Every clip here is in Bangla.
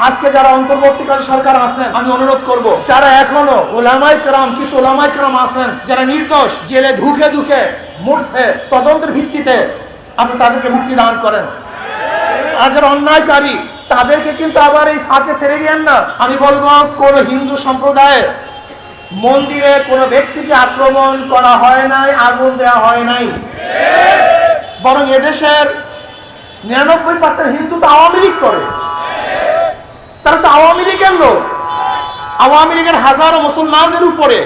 আজকে যারা অন্তর্বর্তীকালীন সরকার আছেন, আমি অনুরোধ করব, যারা এখনও ওলামাই কেরাম, কিছু ওলামাই কেরাম আছেন, যারা নির্দোষ, জেলে ধুকে ধুকে মরছে, তদন্তের ভিত্তিতে আপনি তাদেরকে মুক্তি দান করেন। আর যারা অন্যায়কারী, তাদেরকে কিন্তু আবার এই ফাঁকে ছেড়ে দিয়েন না। আমি বলব, কোন হিন্দু সম্প্রদায়ের মন্দিরে কোনো ব্যক্তিকে আক্রমণ করা হয় নাই, আগুন দেওয়া হয় নাই। বরং এদেশের নিরানব্বই পার্সেন্ট হিন্দু তো আওয়ামী লীগ করে। তারা তো আওয়ামী লীগের লোক। আওয়ামী লীগের হাজারো মুসলমানদের উপরে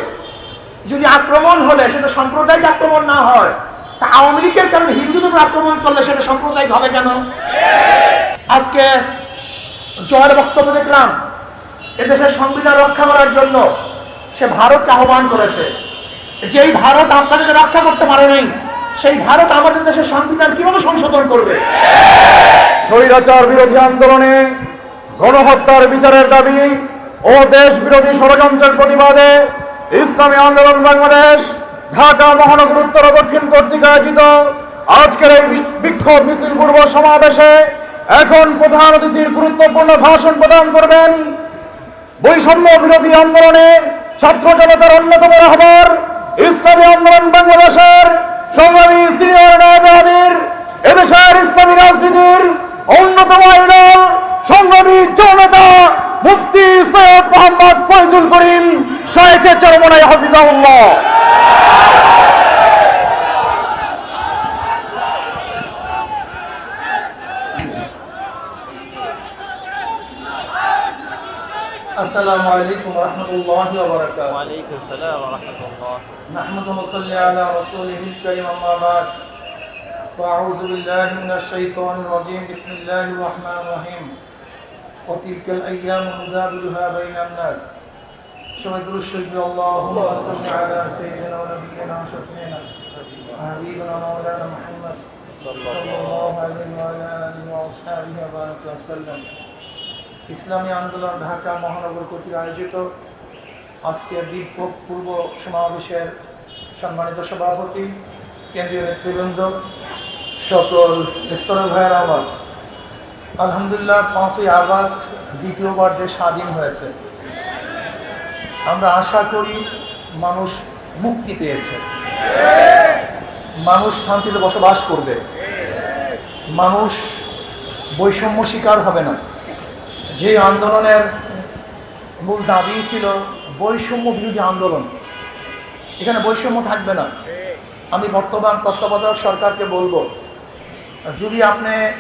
যদি আক্রমণ হলে, সেটা সাম্প্রদায়িক আক্রমণ না হয়, তা আওয়ামী লীগের কারণে হিন্দুদের আক্রমণ করলে সেটা সাম্প্রদায়িক হবে কেন? আজকে জয়ের বক্তব্য দেখলাম এদেশের সংবিধান রক্ষা করার জন্য সে ভারতকে আহ্বান করেছে। যেই ভারত আপনাদেরকে রক্ষা করতে পারে নাই, সেই ভারত আমাদের দেশের সংবিধান কীভাবে সংশোধন করবে? স্বৈরাচার বিরোধী আন্দোলনে গণহত্যার বিচারের দাবি ও দেশ বিরোধী ষড়যন্ত্রের প্রতিবাদে ইসলামী আন্দোলন বাংলাদেশ, ঢাকা মহানগর উত্তর দক্ষিণ কর্তৃক আয়োজিত আজকের এই বিক্ষোভ মিছিল পূর্ব সমাবেশে এখন প্রধান অতিথির গুরুত্বপূর্ণ ভাষণ প্রদান করবেন বৈষম্য বিরোধী আন্দোলনে ছাত্র জনতার অন্যতম রাহবার, ইসলামী আন্দোলন বাংলাদেশের সংগ্রামী সিনিয়র নায়ব আমির এদেশের ইসলামী রাজনীতির অন্যতম আইডল সংগ্রামী জননেতা মুফতি সৈয়দ মোহাম্মদ ফয়জুল করিম শাহেখে চরমনাই হাফিজাউল্লাহ আসসালামু আলাইকুম রহমতুল্লাহ বারাকাতুহু وعليكم السلام ورحمة الله نحمد ونصلي على رسوله الكريم أما بعد فأعوذ بالله من الشيطان الرجيم بسم الله الرحمن الرحيم وتلك الأيام نداولها بين الناس شهد الشكر اللهم صل على سيدنا ونبينا وشفينا وحبيبنا مولانا محمد صلى الله عليه وعلى آله وأصحابه وبارك وسلم ইসলামী আন্দোলন ঢাকা মহানগর কর্তৃক আয়োজিত আজকের বিক্ষোভ পূর্ব সমাবেশের সম্মানিত সভাপতি কেন্দ্রীয় নেতৃবৃন্দ সকল স্তরের ভাইয়ের আমার আলহামদুলিল্লাহ, পাঁচই আগস্ট দ্বিতীয়বার দেশ স্বাধীন হয়েছে। আমরা আশা করি মানুষ মুক্তি পেয়েছে। মানুষ শান্তিতে বসবাস করবে। মানুষ বৈষম্য শিকার হবে না। যে আন্দোলনের মূল দাবি ছিল বৈষম্য বিরোধী আন্দোলন। এখানে বৈষম্য থাকবে না। আমি বর্তমান তত্ত্বাবধায়ক সরকারকে বলব, যদি আপনি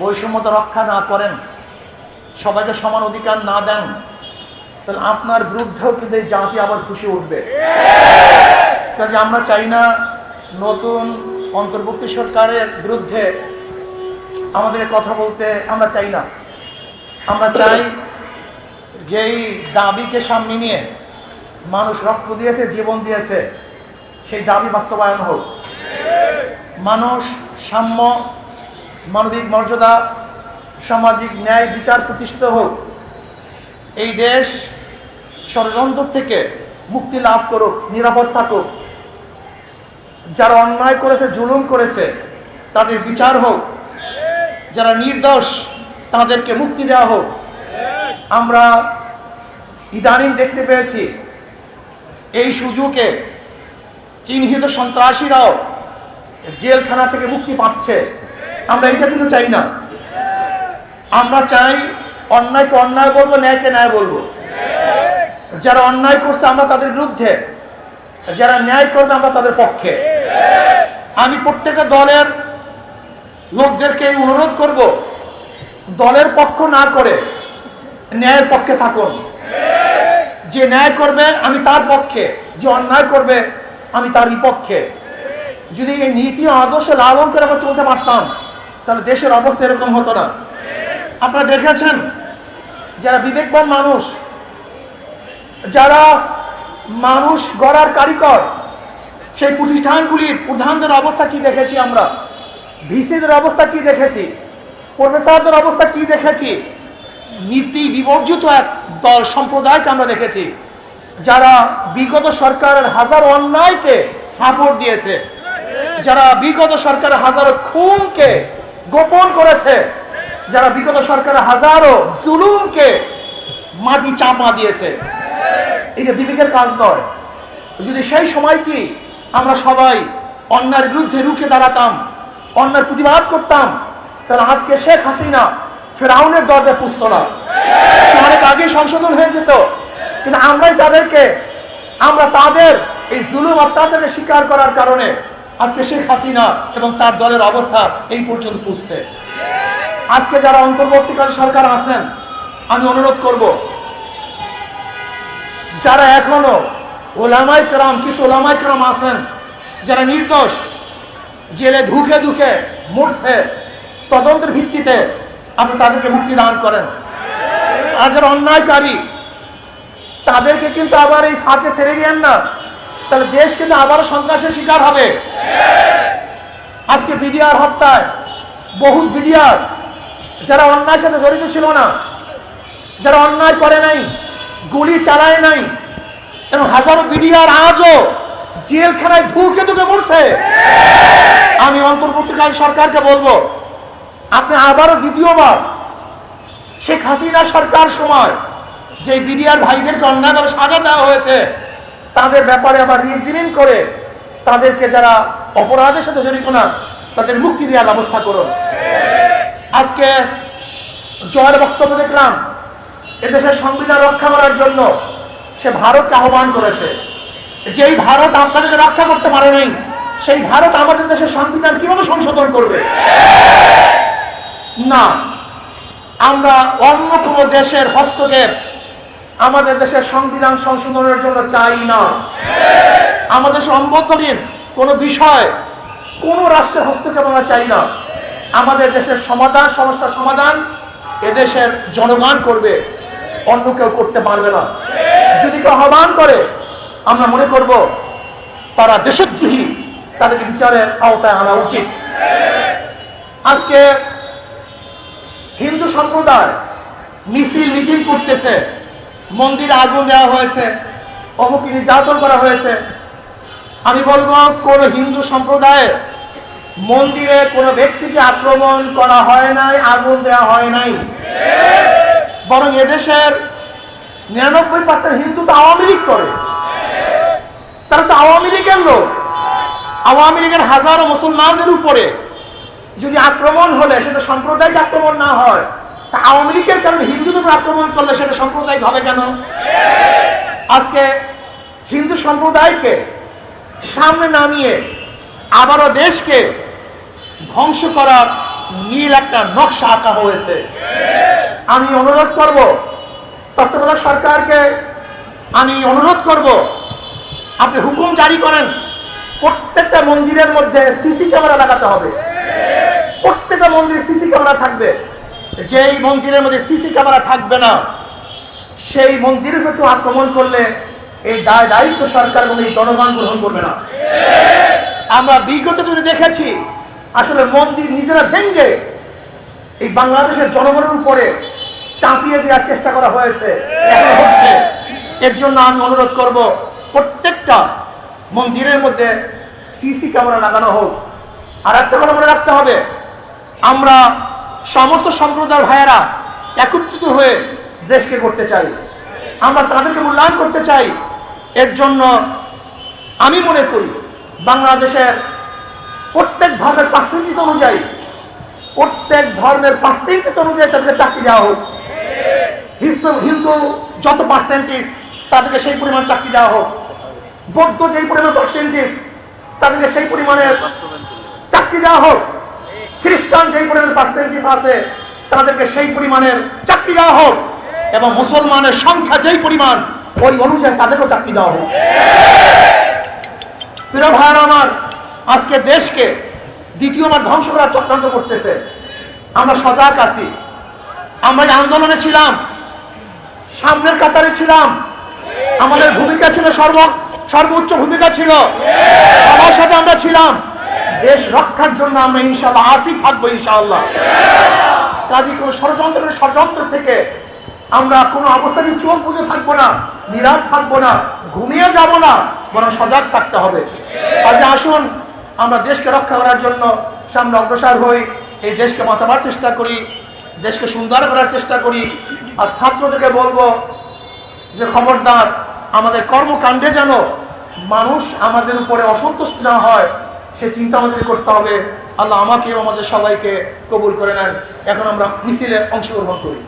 বৈষম্যতা রক্ষা না করেন, সবাইকে সমান অধিকার না দেন, তাহলে আপনার বিরুদ্ধেও কিন্তু এই জাতি আবার খুশি উঠবে। কাজে আমরা চাই না নতুন অন্তর্বর্তী সরকারের বিরুদ্ধে আমাদের কথা বলতে আমরা চাই না। আমরা চাই যেই দাবিকে সামনে নিয়ে মানুষ রক্ত দিয়েছে, জীবন দিয়েছে, সেই দাবি বাস্তবায়ন হোক। মানুষ সাম্য মানবিক মর্যাদা, সামাজিক ন্যায় বিচার প্রতিষ্ঠিত হোক। এই দেশ ষড়যন্ত্র থেকে মুক্তি লাভ করুক, নিরাপদ থাকুক। যারা অন্যায় করেছে, জুলুম করেছে, তাদের বিচার হোক। যারা নির্দোষ, তাদেরকে মুক্তি দেওয়া হোক। আমরা ইদানিং দেখতে পেয়েছি, এই সুযোগে চিহ্নিত সন্ত্রাসীরাও জেলখানা থেকে মুক্তি পাচ্ছে। আমরা এটা কিন্তু চাই না। আমরা চাই অন্যায়কে অন্যায় বলব, ন্যায়কে ন্যায় বলব। যারা অন্যায় করছে, আমরা তাদের বিরুদ্ধে। যারা ন্যায় করবে, আমরা তাদের পক্ষে। আমি প্রত্যেকটা দলের লোকদেরকে অনুরোধ করব, দলের পক্ষ না করে ন্যায়ের পক্ষে থাকুন। যে ন্যায় করবে, আমি তার পক্ষে। যে অন্যায় করবে, আমি তার বিপক্ষে। যদি এই নীতি আদর্শ লালন করে আমরা চলতে পারতাম তাহলে দেশের অবস্থা এরকম হতো না। আপনারা দেখেছেন, যারা বিবেকবান মানুষ, যারা মানুষ গড়ার কারিকর সেই প্রতিষ্ঠানগুলির প্রধানদের অবস্থা কি দেখেছি আমরা? ভিসিদের অবস্থা কি দেখেছি? প্রফেসরদের অবস্থা কি দেখেছি? নীতি বিবর্জিত এক দল সম্প্রদায়কে আমরা দেখেছি, যারা বিগত সরকারের হাজার অন্যায়কে সাপোর্ট দিয়েছে, যারা বিগত সরকারের হাজারো খুনকে গোপন করেছে যারা বিগত সরকারের হাজারো জুলুমকে মাটি চাপা দিয়েছে। এটা বিবেকের কাজ নয়। যদি সেই সময় কি আমরা সবাই অন্যার বিরুদ্ধে রুখে দাঁড়াতাম, অন্যার প্রতিবাদ করতাম, তাহলে আজকে শেখ হাসিনা ফেরাউনের দরজায় পুষত না। সে অনেক আগে সংশোধন হয়ে যেত। কিন্তু আমরাই তাদেরকে, আমরা তাদের এই জুলুম অত্যাচারের স্বীকার করার কারণে আজকে শেখ হাসিনা এবং তার দলের অবস্থা এই পর্যন্ত পুষছে আজকে যারা অন্তর্বর্তীকালীন সরকার আছেন, আমি অনুরোধ করব, যারা এখনও ওলামাই কেরাম, কিছু ওলামাই কেরাম আছেন, যারা নির্দোষ, জেলে ধুকে ধুকে মরছে, তদন্তের ভিত্তিতে আপনি তাদেরকে মুক্তি দান করেন। আর যারা অন্যায়কারী, তাদেরকে কিন্তু আবার এই ফাঁকে ছেড়ে দিয়েন না। তাহলে দেশ কিন্তু আবারও সন্ত্রাসের শিকার হবে। আজকে বিডিআর হত্যায় বহু বিডিআর, যারা অন্যায়ের সাথে জড়িত ছিল না, যারা অন্যায় করে নাই, গুলি চালায় নাই, এবং হাজারো বিডিআর আজও জেলখানায় ধুকে ধুকে মরছে। আমি অন্তর্বর্তীকালীন সরকারকে বলব, আপনি আবারও দ্বিতীয়বার শেখ হাসিনা সরকার সময় যে বিডিআর ভাইদেরকে অন্যায়ভাবে সাজা দেওয়া হয়েছে, তাদের ব্যাপারে আবার রিএক্সিমিন করে তাদেরকে যারা অপরাধের সাথে জড়িত না, তাদের মুক্তি দেওয়ার ব্যবস্থা করুন আজকে জয়ের বক্তব্য দেখলাম, এদেশের সংবিধান রক্ষা করার জন্য সে ভারতকে আহ্বান করেছে। যেই ভারত আপনাদেরকে রক্ষা করতে পারে নাই, সেই ভারত আমাদের দেশের সংবিধান কীভাবে সংশোধন করবে? না, আমরা অন্য কোনো দেশের হস্তক্ষেপ আমাদের দেশের সংবিধান সংশোধনের জন্য চাই না। আমাদের সম্বন্ধীন কোনো বিষয়, কোনো রাষ্ট্রের হস্তক্ষেপ আমরা চাই না। আমাদের দেশের সমাধান, সমস্যার সমাধান এদেশের জনগণ করবে, অন্য কেউ করতে পারবে না। যদি কেউ আহ্বান করে, আমরা মনে করব তারা দেশদ্রোহী, তাদেরকে বিচারের আওতায় আনা উচিত। আজকে হিন্দু সম্প্রদায় মিছিল, মিটিং করতেছে, মন্দিরে আগুন দেওয়া হয়েছে, অমুক নির্যাতন করা হয়েছে। আমি বলব, কোন হিন্দু সম্প্রদায়ের মন্দিরে কোনো ব্যক্তিকে আক্রমণ করা হয় নাই, আগুন দেওয়া হয় নাই। বরং এদেশের নিরানব্বই পার্সেন্ট হিন্দু তো আওয়ামী লীগ করে। তারা তো আওয়ামী লীগের লোক। আওয়ামী লীগের হাজারো মুসলমানদের উপরে যদি আক্রমণ হলে, সেটা সাম্প্রদায়িক আক্রমণ না হয়, তা আওয়ামী লীগের কারণে হিন্দুদের উপর আক্রমণ করলে সেটা সাম্প্রদায়িক হবে কেন? আজকে হিন্দু সম্প্রদায়কে সামনে নামিয়ে আবারও দেশকে ধ্বংস করার নীল একটা নকশা আঁকা হয়েছে। আমি অনুরোধ করব, তত্ত্বাবধায়ক সরকারকে আমি অনুরোধ করব, আপনি হুকুম জারি করেন, প্রত্যেকটা মন্দিরের মধ্যে সিসি ক্যামেরা লাগাতে হবে। প্রত্যেকটা মন্দিরে সিসি ক্যামেরা থাকবে। যেই মন্দিরের মধ্যে সিসি ক্যামেরা থাকবে না, সেই মন্দিরের কেউ আক্রমণ করলে এই দায় দায়িত্ব সরকার এবং এই জনগণ গ্রহণ করবে না। আমরা বিগত দিনে দেখেছি, আসলে মন্দির নিজেরা ভেঙ্গে এই বাংলাদেশের জনগণের উপরে চাপিয়ে দেওয়ার চেষ্টা করা হয়েছে, এখন হচ্ছে। এর জন্য আমি অনুরোধ করব, প্রত্যেকটা মন্দিরের মধ্যে সিসি ক্যামেরা লাগানো হোক। আর একটা কথা মনে রাখতে হবে, আমরা সমস্ত সম্প্রদায়ের ভাইয়েরা একত্রিত হয়ে দেশকে করতে চাই। আমরা তাদেরকে মূল্যায়ন করতে চাই। এর জন্য আমি মনে করি বাংলাদেশের প্রত্যেক ধর্মের পার্সেন্টেজ অনুযায়ী, প্রত্যেক ধর্মের পার্সেন্টেজ অনুযায়ী তাদেরকে চাকরি দেওয়া হোক। হিন্দু হিন্দু যত পার্সেন্টেজ তাদেরকে সেই পরিমাণ চাকরি দেওয়া হোক। বৌদ্ধ যেই পরিমাণ পার্সেন্টেজ তাদেরকে সেই পরিমাণের চাকরি দেওয়া হোক। খ্রিস্টান যেই পরিমাণ পার্সেন্টেজ আছে, তাদেরকে সেই পরিমাণের চাকরি দেওয়া হোক। এবং মুসলমানের সংখ্যা যেই পরিমাণ ওই অনুযায়ী তাদেরকেও চাকরি দেওয়া হোক। প্রিয় ভাইয়ের আমার, আজকে দেশকে দ্বিতীয়বার ধ্বংস করার চক্রান্ত করতেছে। আমরা সজাগ আছি। আমরা আন্দোলনে ছিলাম। সামনের কাতারে ছিলাম। আমাদের ভূমিকা ছিল সর্ব, সর্বোচ্চ ভূমিকা ছিল। সবার সাথে আমরা ছিলাম। দেশ রক্ষার জন্য আমরা ইনশাল্লাহ আসি, থাকব ইনশাআল্লাহ। কাজী কোনো ষড়যন্ত্র ষড়যন্ত্র থেকে আমরা কোনো অবস্থাতে চোখ বুঝে থাকব না, নিরাপ থাকব না, ঘুমিয়ে যাব না, বরং সজাগ থাকতে হবে। আজ আসুন, আমরা দেশকে রক্ষা করার জন্য সামনে অগ্রসর হই, এই দেশকে বাঁচাবার চেষ্টা করি, দেশকে সুন্দর করার চেষ্টা করি। আর ছাত্রদেরকে বলব, যে খবরদার, আমাদের কর্মকাণ্ডে যেন মানুষ আমাদের উপরে অসন্তুষ্ট না হয়, সে চিন্তা আমাদের করতে হবে। আল্লাহ আমাকে আমাদের সবাইকে কবুল করে নেন। এখন আমরা মিছিলে অংশগ্রহণ করি।